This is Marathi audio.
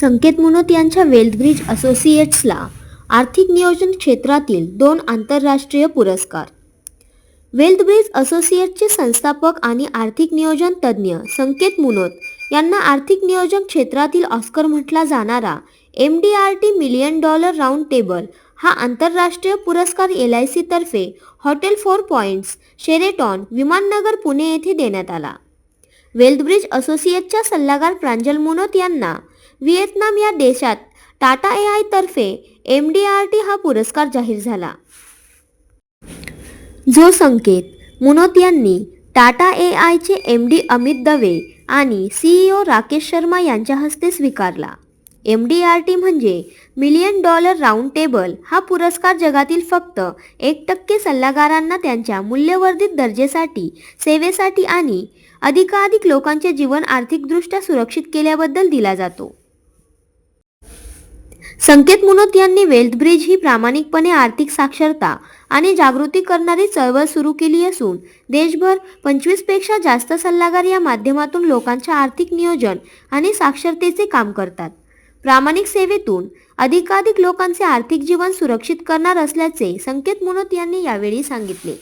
संकेत मुनोत यांच्या वेल्थब्रिज असोसिएट्सला आर्थिक नियोजन क्षेत्रातील दोन आंतरराष्ट्रीय पुरस्कार. वेल्थ ब्रिज असोसिएटचे संस्थापक आणि आर्थिक नियोजन तज्ज्ञ संकेत मुनोत यांना आर्थिक नियोजन क्षेत्रातील ऑस्कर म्हटला जाणारा M D R T million dollar round table हा आंतरराष्ट्रीय पुरस्कार L I सीतर्फे hotel four points Sheraton Vimannagar Pune येथे देण्यात आला. वेल्थब्रिज असोसिएटच्या सल्लागार प्रांजल मुनोत यांना व्हिएतनाम या देशात टाटा ए आयतर्फे एम डी आर टी हा पुरस्कार जाहीर झाला. जो संकेत मुनोत यांनी टाटा ए आयचे एम डी अमित दवे आणि सीईओ राकेश शर्मा यांच्या हस्ते स्वीकारला. एम डी आर टी म्हणजे मिलियन डॉलर राऊंड टेबल हा पुरस्कार जगातील फक्त एक टक्के सल्लागारांना त्यांच्या मूल्यवर्धित दर्जेसाठी सेवेसाठी आणि अधिकाधिक लोकांचे जीवन आर्थिकदृष्ट्या सुरक्षित केल्याबद्दल दिला जातो. संकेत मुनोत यांनी वेल्थ ब्रिज ही प्रामाणिकपणे आर्थिक साक्षरता आणि जागृती करणारी चळवळ सुरू केली असून देशभर पंचवीसपेक्षा जास्त सल्लागार या माध्यमातून लोकांच्या आर्थिक नियोजन आणि साक्षरतेचे काम करतात. प्रामाणिक सेवेतून अधिकाधिक लोकांचे आर्थिक जीवन सुरक्षित करणार असल्याचे संकेत मुनोत यांनी यावेळी सांगितले.